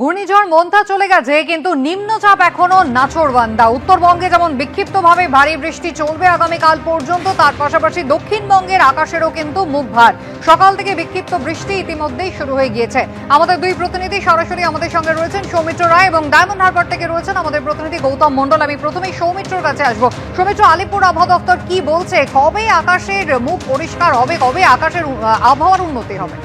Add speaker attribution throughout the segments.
Speaker 1: ঘূর্ণিঝড় মন্থা চলে গেছে, কিন্তু নিম্নচাপ এখনও নাচরবান্দা উত্তরবঙ্গে যেমন বিক্ষিপ্তভাবে ভারী বৃষ্টি চলবে আগামীকাল পর্যন্ত, তার পাশাপাশি দক্ষিণবঙ্গের আকাশেরও কিন্তু মুখ ভার। সকাল থেকে বিক্ষিপ্ত বৃষ্টি ইতিমধ্যেই শুরু হয়ে গিয়েছে। আমাদের দুই প্রতিনিধি সরাসরি আমাদের সঙ্গে রয়েছেন সৌমিত্র রায় এবং ডায়মন্ড হারবার থেকে রয়েছেন আমাদের প্রতিনিধি গৌতম মণ্ডল। আমি প্রথমেই সৌমিত্রর কাছে আসব। সৌমিত্র, আলিপুর আবহাওয়া দপ্তর কি বলছে? কবে আকাশের মুখ পরিষ্কার হবে? কবে আকাশের আবহাওয়ার উন্নতি হবে?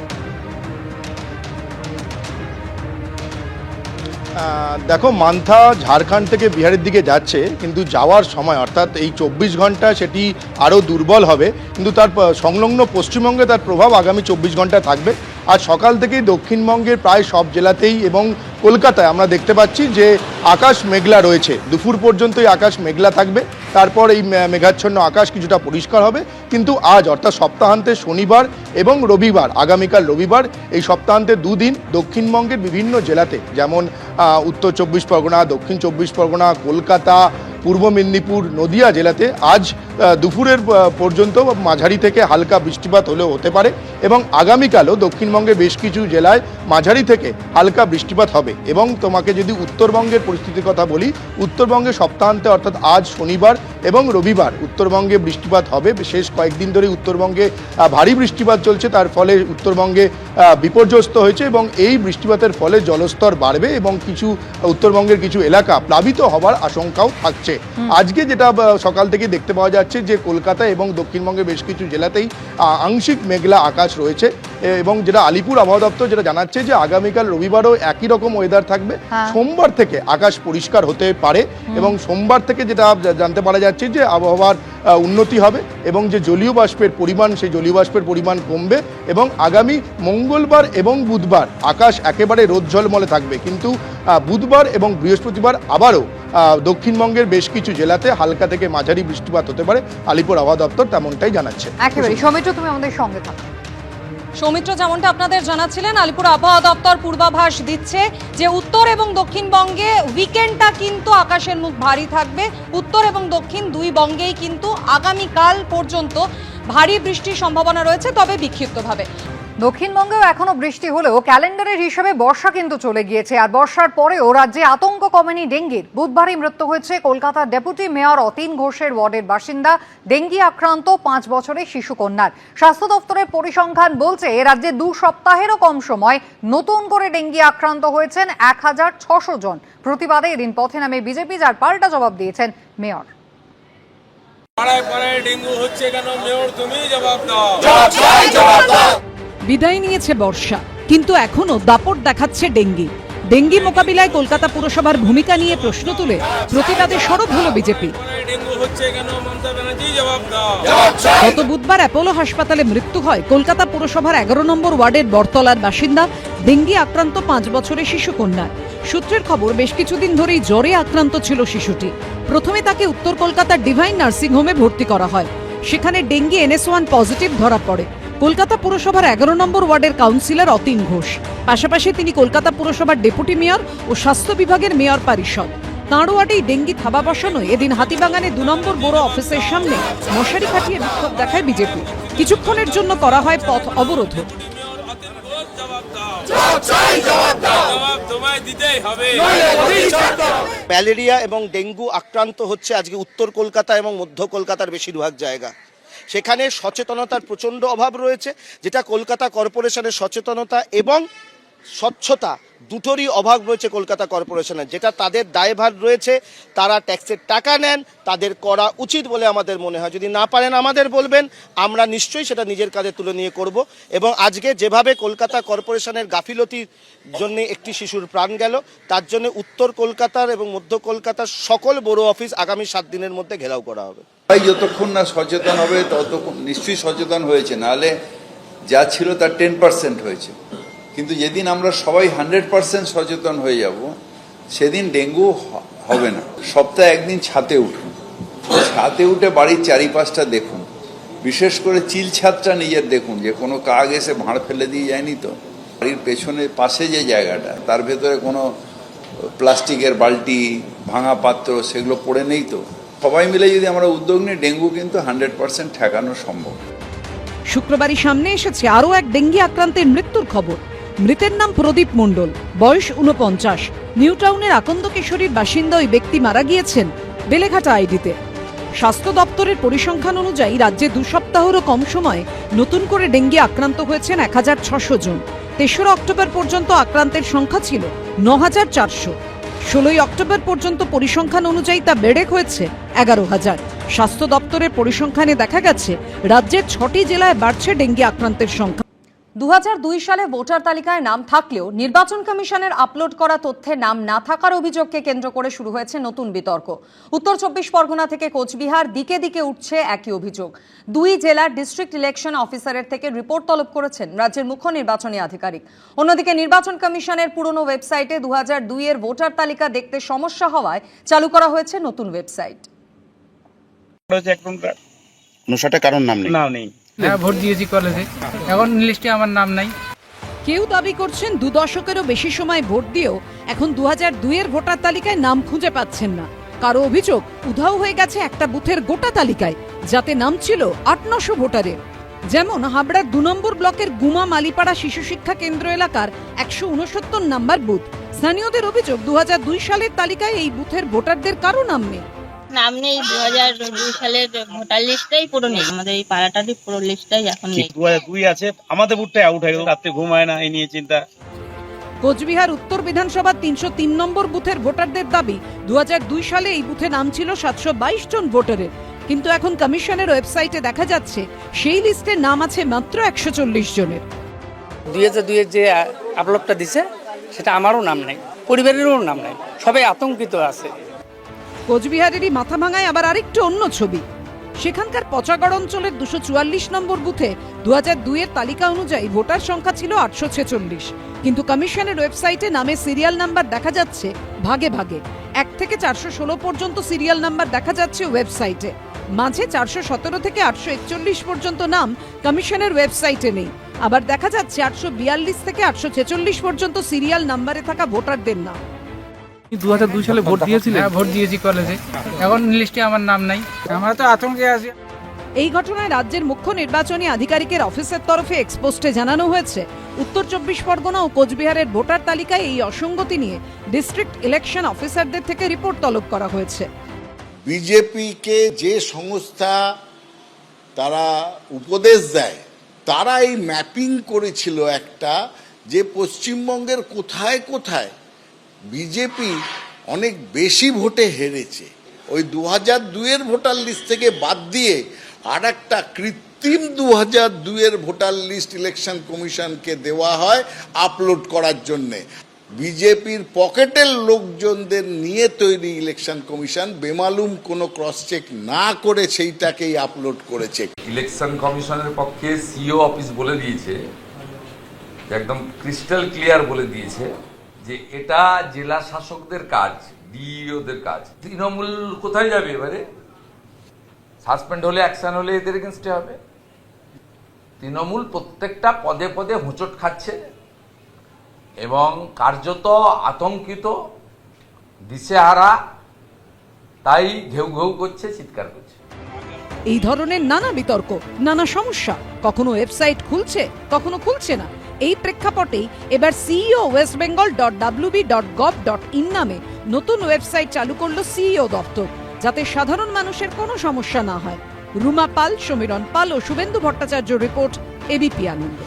Speaker 2: দেখো, মান্থা ঝাড়খণ্ড থেকে বিহারের দিকে যাচ্ছে, কিন্তু যাওয়ার সময়, অর্থাৎ এই চব্বিশ ঘণ্টা সেটি আরও দুর্বল হবে, কিন্তু তার সংলগ্ন পশ্চিমবঙ্গে তার প্রভাব আগামী চব্বিশ ঘণ্টা থাকবে। আর সকাল থেকেই দক্ষিণবঙ্গের প্রায় সব জেলাতেই এবং কলকাতায় আমরা দেখতে পাচ্ছি যে আকাশ মেঘলা রয়েছে। দুপুর পর্যন্তই আকাশ মেঘলা থাকবে। তারপর এই মেঘাচ্ছন্ন আকাশ কিছুটা পরিষ্কার হবে। কিন্তু আজ অর্থাৎ সপ্তাহান্তে শনিবার এবং রবিবার, আগামীকাল রবিবার, এই সপ্তাহান্তে দুদিন দক্ষিণবঙ্গের বিভিন্ন জেলাতে, যেমন উত্তর চব্বিশ পরগনা, দক্ষিণ চব্বিশ পরগনা, কলকাতা, পূর্ব মেদিনীপুর, নদিয়া জেলাতে আজ দুপুরের পর্যন্ত মাঝারি থেকে হালকা বৃষ্টিপাত হলেও হতে পারে এবং আগামীকালও দক্ষিণবঙ্গে বেশ কিছু জেলায় মাঝারি থেকে হালকা বৃষ্টিপাত হবে। এবং তোমাকে যদি উত্তরবঙ্গের পরিস্থিতির কথা বলি উত্তরবঙ্গে সপ্তাহান্তে অর্থাৎ আজ শনিবার এবং রবিবার উত্তরবঙ্গে বৃষ্টিপাত হবে। শেষ কয়েকদিন ধরে উত্তরবঙ্গে ভারী বৃষ্টিপাত চলছে। তার ফলে উত্তরবঙ্গে বিপর্যস্ত হয়েছে এবং এই বৃষ্টিপাতের ফলে জলস্তর বাড়বে এবং কিছু উত্তরবঙ্গের কিছু এলাকা প্লাবিত হওয়ার আশঙ্কাও থাকছে। আজকে যেটা সকাল থেকে দেখতে পাওয়া যাচ্ছে যে কলকাতা এবং দক্ষিণবঙ্গে বেশ কিছু জেলাতেই আংশিক মেঘলা আকাশ রয়েছে। এবং যেটা আলিপুর আবহাওয়া দপ্তর যেটা জানাচ্ছে যে আগামীকাল রবিবারও একই রকম ওয়েদার থাকবে।
Speaker 1: হ্যাঁ।
Speaker 2: সোমবার থেকে আকাশ পরিষ্কার হতে পারে এবং সোমবার থেকে যেটা জানতে পারা যাচ্ছে যে আবহাওয়ার উন্নতি হবে এবং যে জলীয় বাষ্পের পরিমাণ সেই জলীয় বাষ্পের পরিমাণ কমবে এবং আগামী মঙ্গলবার এবং বুধবার আকাশ একেবারে রোদ ঝলমলে থাকবে। কিন্তু বুধবার এবং বৃহস্পতিবার আবারও দক্ষিণবঙ্গের বেশ কিছু জেলাতে হালকা থেকে মাঝারি বৃষ্টিপাত হতে পারে। আলিপুর আবহাওয়া দপ্তর তেমনটাই জানাচ্ছে।
Speaker 1: একেবারে সৌমিত্র তুমি আমাদের সঙ্গে থাকো।
Speaker 3: সৌমিত্র যেমনটা আপনাদের জানাচ্ছিলেন আলিপুর আবহাওয়া দপ্তর পূর্বাভাস দিচ্ছে যে উত্তর এবং দক্ষিণবঙ্গে উইকেন্ডটা কিন্তু আকাশের মুখ ভারী থাকবে। উত্তর এবং দক্ষিণ দুই বঙ্গেই কিন্তু আগামীকাল পর্যন্ত ভারী বৃষ্টির সম্ভাবনা রয়েছে তবে বিক্ষিপ্তভাবে।
Speaker 1: দক্ষিণবঙ্গেও এখনও বৃষ্টি হলেও ক্যালেন্ডারের হিসেবে বর্ষা কিন্তু চলে গিয়েছে। আর বর্ষার পরেও রাজ্যে আতঙ্ক কমেনি ডেঙ্গির। বুধবারই মৃত্যু হয়েছে কলকাতার ডেপুটি মেয়র অতীন ঘোষের ওয়ার্ডের বাসিন্দা। ডেঙ্গি আক্রান্ত পাঁচ বছরের শিশু কন্যার স্বাস্থ্য দপ্তরের পরিসংখ্যান বলছে এ রাজ্যে দু সপ্তাহেরও কম সময় নতুন করে ডেঙ্গি আক্রান্ত হয়েছেন এক হাজার ছশো জন। প্রতিবাদে এদিন পথে নামে বিজেপি যার পাল্টা জবাব দিয়েছেন মেয়র।
Speaker 4: পাড়ায় পাড়ায় ডেঙ্গু হচ্ছে কেন মেয়র? তুমি জবাব দাও।
Speaker 5: বিদায় নিয়েছে বর্ষা। কিন্তু এখনও দাপট দেখাচ্ছে ডেঙ্গি। ডেঙ্গি মোকাবিলায় কলকাতা পুরসভার ভূমিকা নিয়ে প্রশ্ন তুলে প্রতিবাদে সরব হলো বিজেপি। গত বুধবার অ্যাপোলো হাসপাতালে মৃত্যু হয় কলকাতা পুরসভার এগারো নম্বর ওয়ার্ডের বরতলার বাসিন্দা ডেঙ্গি আক্রান্ত পাঁচ বছরের শিশু কন্যা। সূত্রের খবর, বেশ কিছুদিন ধরেই জ্বরে আক্রান্ত ছিল শিশুটি। প্রথমে তাকে উত্তর কলকাতার ডিভাইন নার্সিং হোমে ভর্তি করা হয়। সেখানে ডেঙ্গি এনএস ওয়ান পজিটিভ ধরা পড়ে। কলকাতা পুরসভার এগারো নম্বর ওয়ার্ডের কাউন্সিলর অতীন ঘোষ। পাশাপাশি তিনি কলকাতা পুরসভার ডেপুটি মেয়র ও স্বাস্থ্য বিভাগের মেয়র পরিষদ। তাঁর ওয়ার্ডেই ডেঙ্গি থাবা বসানোয় এদিন হাতিবাগানে দু নম্বর বড় অফিসের সামনে মশারি খাটিয়ে বিক্ষোভ দেখায় বিজেপি। কিছুক্ষণের জন্য করা হয় পথ অবরোধ
Speaker 6: ম্যালেরিয়া এবং ডেঙ্গু আক্রান্ত হচ্ছে আজকে উত্তর কলকাতা এবং মধ্য কলকাতার বেশিরভাগ জায়গা। সেখানে সচেতনতার প্রচণ্ড অভাব রয়েছে যেটা কলকাতা কর্পোরেশনের সচেতনতা এবং স্বচ্ছতা দুটোরই অভাব রয়েছে কলকাতা কর্পোরেশনের যেটা তাদের দায়ভার রয়েছে, তারা ট্যাক্সের টাকা নেন, তাদের করা উচিত বলে আমাদের মনে হয়। যদি না পারেন আমাদের বলবেন, আমরা নিশ্চয়ই সেটা নিজের কাজে তুলে নিয়ে করব। এবং আজকে যেভাবে কলকাতা কর্পোরেশনের গাফিলতির জন্য একটি শিশুর প্রাণ গেল, তার জন্য উত্তর কলকাতার এবং মধ্য কলকাতার সকল বড় অফিস আগামী সাত দিনের মধ্যে ঘেরাও করা হবে।
Speaker 7: তাই যতক্ষণ না সচেতন হবে, ততক্ষণ নিশ্চয়ই সচেতন হয়েছে। নাহলে যা ছিল তার টেন পার্সেন্ট হয়েছে। কিন্তু যেদিন আমরা সবাই হান্ড্রেড পার্সেন্ট সচেতন হয়ে যাব, সেদিন ডেঙ্গু হবে না। সপ্তাহে একদিন ছাতে উঠুন। ছাতে উঠে বাড়ির চারিপাশটা দেখুন। বিশেষ করে চিল ছাদটা নিজের দেখুন, যে কোনো কাক এসে ভাঁড় ফেলে দিয়ে যায়নি তো? বাড়ির পেছনে পাশে যে জায়গাটা, তার ভেতরে কোনো প্লাস্টিকের বালতি, ভাঙা পাত্র, সেগুলো পড়ে নেই তো? সবাই মিলে যদি আমরা উদ্যোগ নিই, ডেঙ্গু কিন্তু হান্ড্রেড পার্সেন্ট ঠেকানো সম্ভব।
Speaker 5: শুক্রবারই সামনে এসেছে আরও এক ডেঙ্গি আক্রান্তের মৃত্যুর খবর। মৃতের নাম প্রদীপ মণ্ডল, বয়স উনপঞ্চাশ নিউ টাউনের আকন্দ কিশোরীর বাসিন্দা ওই ব্যক্তি মারা গিয়েছেন বেলেঘাটা আইডিতে। স্বাস্থ্য দপ্তরের পরিসংখ্যান অনুযায়ী রাজ্যে দু সপ্তাহেরও কম সময়ে নতুন করে ডেঙ্গি আক্রান্ত হয়েছেন এক হাজার ছশো জন। তেসরা অক্টোবর পর্যন্ত আক্রান্তের সংখ্যা ছিল ন হাজার চারশো। ষোলোই অক্টোবর পর্যন্ত পরিসংখ্যান অনুযায়ী তা বেড়ে হয়েছে এগারো হাজার। স্বাস্থ্য দপ্তরের পরিসংখ্যানে দেখা গেছে, রাজ্যের ছটি জেলায় বাড়ছে ডেঙ্গি আক্রান্তের সংখ্যা।
Speaker 3: দুহাজার দুই সালে ভোটার তালিকায় নাম থাকলেও নির্বাচন কমিশনের আপলোড করা তথ্যে নাম না থাকার অভিযোগকে কেন্দ্র করে শুরু হয়েছে নতুন বিতর্ক। উত্তর চব্বিশ পরগনা থেকে কোচবিহার দিকে দিকে উঠছে একই অভিযোগ। দুই জেলার ডিস্ট্রিক্ট ইলেকশন অফিসারের থেকে রিপোর্ট তলব করেছেন রাজ্যের মুখ্য নির্বাচনী আধিকারিক। অন্যদিকে নির্বাচন কমিশনের পুরনো ওয়েবসাইটে দু হাজার দুই এর ভোটার তালিকা দেখতে সমস্যা হওয়ায় চালু করা হয়েছে নতুন ওয়েবসাইট
Speaker 8: কারণ নাম নেই।
Speaker 9: ভোট দিয়েছি কলেজে এখন লিস্টে আমার নাম নাই।
Speaker 5: কেউ দাবি করছেন দু দশকেরও বেশি সময় ভোট দিয়েও এখন দু হাজার দুইয়ের ভোটার তালিকায় নাম খুঁজে পাচ্ছেন না। কারও অভিযোগ, উধাও হয়ে গেছে একটা বুথের গোটা তালিকায়, যাতে নাম ছিল আট নশো ভোটারের যেমন হাবড়ার দু নম্বর ব্লকের গুমা মালিপাড়া শিশু শিক্ষা কেন্দ্র এলাকার একশো উনসত্তর নাম্বার বুথ। স্থানীয়দের অভিযোগ, দু হাজার দুই সালের তালিকায় এই বুথের ভোটারদের কারও নাম নেই।
Speaker 10: নাম নেই দু হাজার দুই সালের ভোটার লিস্টটাই পুরো নেই। আমাদের এই পাড়াটারই পুরো লিস্টটাই এখন নেই।
Speaker 11: দু হাজার দুই আছে আমাদের বুটটাই আউট হয়ে গেল রাত্রে ঘুমায় না এই নিয়ে চিন্তা।
Speaker 5: কোচবিহার উত্তর বিধানসভার তিনশো তিন নম্বর বুথের ভোটারদের দাবি দু সালে এই বুথে নাম ছিল সাতশো বাইশ জন ভোটারের। কিন্তু এখন কমিশনের ওয়েবসাইটে দেখা যাচ্ছে সেই লিস্টে নাম আছে মাত্র একশো চল্লিশ জনের।
Speaker 9: দুই হাজার দুইয়ের যে আপলোডটা দিছে সেটা আমারও নাম নাই পরিবারেরও নাম নাই সবাই আতঙ্কিত আছে।
Speaker 5: কোচবিহারেরই মাথা ভাঙায় আবার আরেকটু অন্য ছবি। সেখানকার পচাগড় অঞ্চলের দুশো চুয়াল্লিশ নম্বর বুথে দু হাজার দুইয়ের তালিকা অনুযায়ী ভোটার সংখ্যা ছিল আটশো ছেচল্লিশ। কিন্তু কমিশনের ওয়েবসাইটে নামে সিরিয়াল নাম্বার দেখা যাচ্ছে ভাগে ভাগে। এক থেকে চারশো ষোলো পর্যন্ত সিরিয়াল নাম্বার দেখা যাচ্ছে ওয়েবসাইটে। মাঝে চারশো সতেরো থেকে আটশো একচল্লিশ পর্যন্ত নাম কমিশনের ওয়েবসাইটে নেই। আবার দেখা যাচ্ছে আটশো বিয়াল্লিশ থেকে আটশো ছেচল্লিশ পর্যন্ত সিরিয়াল নাম্বারে থাকা ভোটারদের নাম।
Speaker 9: দু হাজার দুই সালে ভোট দিয়েছিলেন? হ্যাঁ ভোট দিয়েছি কলেজে এখন লিস্টে আমার নাম নাই। আমরা তো আতঙ্কে আছি।
Speaker 5: এই ঘটনায় রাজ্যের মুখ্য নির্বাচনী আধিকারিকের অফিসের তরফে এক্সপোস্টে জানানো হয়েছে উত্তর চব্বিশ পরগনা ও কোচবিহারের ভোটার তালিকায় এই অসঙ্গতি নিয়ে ডিস্ট্রিক্ট ইলেকশন অফিসারদের থেকে রিপোর্ট তলব করা হয়েছে।
Speaker 8: বিজেপিকে যে সংস্থা তারা উপদেশ দেয় তারা এই ম্যাপিং করেছিল একটা যে পশ্চিমবঙ্গের কোথায় কোথায় বিজেপি অনেক বেশি ভোটে হেরেছে। ওই দু হাজার দুয়ের ভোটার লিস্ট থেকে বাদ দিয়ে আর একটা কৃত্রিম দু হাজার দুয়ের ভোটার লিস্ট ইলেকশন কমিশনকে দেওয়া হয় আপলোড করার জন্যে। বিজেপির পকেটের লোকজনদের নিয়ে তৈরি ইলেকশন কমিশন বেমালুম কোনো ক্রস চেক না করে সেইটাকেই আপলোড করেছে।
Speaker 12: ইলেকশন কমিশনের পক্ষে সিও অফিস বলে দিয়েছে, একদম ক্রিস্টাল ক্লিয়ার বলে দিয়েছে। যে এটা জেলা শাসকদের কাজ, ডিইওদের কাজ। তৃণমূল কোথায় যাবে এবারে? সাসপেন্ড হলে, অ্যাকশন হলে এদের এগেনস্টে হবে। তৃণমূল প্রত্যেকটা পদে পদে হোঁচট খাচ্ছে এবং কার্যত আতঙ্কিত, দিশেহারা, তাই ঘেউ ঘেউ করছে, চিৎকার করছে।
Speaker 5: এই ধরনের নানা বিতর্ক, নানা সমস্যা, কখনো ওয়েবসাইট খুলছে, কখনো খুলছে না। এই প্রেক্ষাপটেই এবার CEO West Bengal dot WB dot gov dot in নামে নতুন ওয়েবসাইট চালু করল সিইও দপ্তর, যাতে সাধারণ মানুষের কোনো সমস্যা না হয়। রুমা পাল, সমীরণ পাল ও শুভেন্দু ভট্টাচার্য রিপোর্ট এবিপি আনন্দ